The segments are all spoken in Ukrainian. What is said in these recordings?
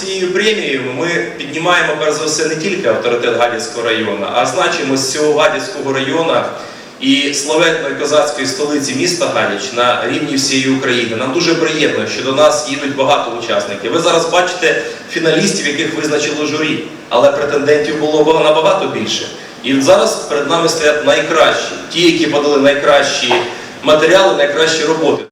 Цією премією ми піднімаємо перш за все не тільки авторитет Гадяцького району, а значимость всього Гадяцького району і славетної козацької столиці міста Гадяч на рівні всієї України. Нам дуже приємно, що до нас їдуть багато учасників. Ви зараз бачите фіналістів, яких визначило журі, але претендентів було набагато більше. І зараз перед нами стоять найкращі, ті, які подали найкращі матеріали, найкращі роботи.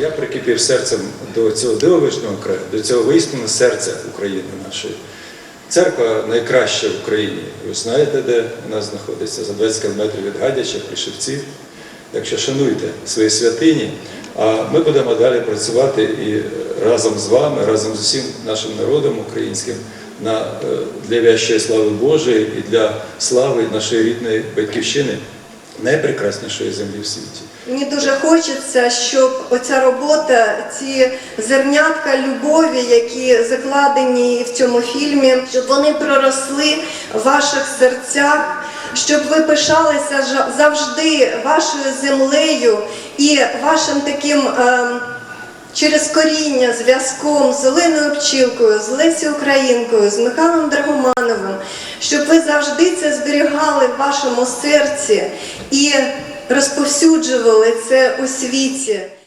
Я прикипів серцем до цього дивовижного краю, до цього воістину серця України нашої. Церква найкраща в Україні. Ви знаєте, де вона знаходиться? За 20 кілометрів від Гадяча, Пришивців. Так що шануйте свої святині. А ми будемо далі працювати і разом з вами, разом з усім нашим народом українським на, е, для вящої слави Божої і для слави нашої рідної батьківщини, найпрекраснішої землі в світі. Мені дуже хочеться, щоб оця робота, ці зернятка любові, які закладені в цьому фільмі, щоб вони проросли в ваших серцях, щоб ви пишалися завжди вашою землею і вашим таким. ем, Через коріння зв'язком з Оленою Пчілкою, з Лесі Українкою, з Михайлом Драгомановим, щоб ви завжди це зберігали в вашому серці і розповсюджували це у світі.